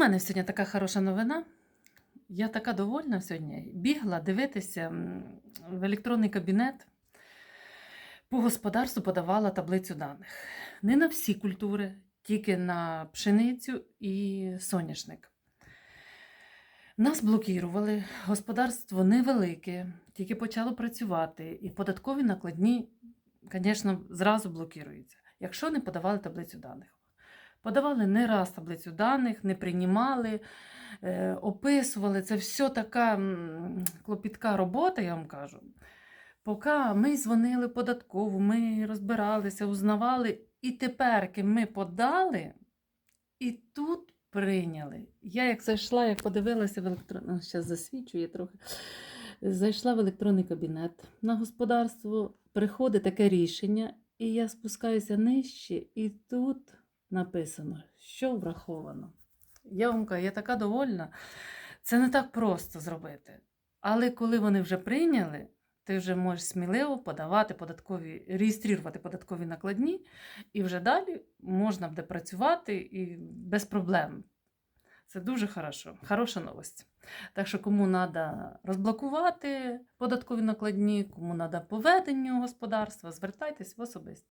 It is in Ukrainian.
мене сьогодні така хороша новина. Я така довольна сьогодні. Бігла дивитися в електронний кабінет. По господарству подавала таблицю даних. Не на всі культури, тільки на пшеницю і соняшник. Нас блокували, господарство невелике, тільки почало працювати, і податкові накладні, звісно, зразу блокуються, якщо не подавали таблицю даних. Подавали не раз таблицю даних, не приймали, е, описували. Це все така клопітка робота, я вам кажу. Поки ми дзвонили податкову, ми розбиралися, узнавали, і тепер ми подали, і тут прийняли. Я як зайшла, як подивилася в електронний, зараз засвічує трохи. Зайшла в електронний кабінет на господарство, приходить таке рішення, і я спускаюся нижче, і тут написано, що враховано. Я вам кажу, я така довольна. Це не так просто зробити. Але коли вони вже прийняли, ти вже можеш сміливо подавати податкові, реєструвати податкові накладні, і вже далі можна буде працювати і без проблем. Це дуже хорошо, хороша новость. Так що, кому треба розблокувати податкові накладні, кому треба поведенню господарства, звертайтесь в особисті.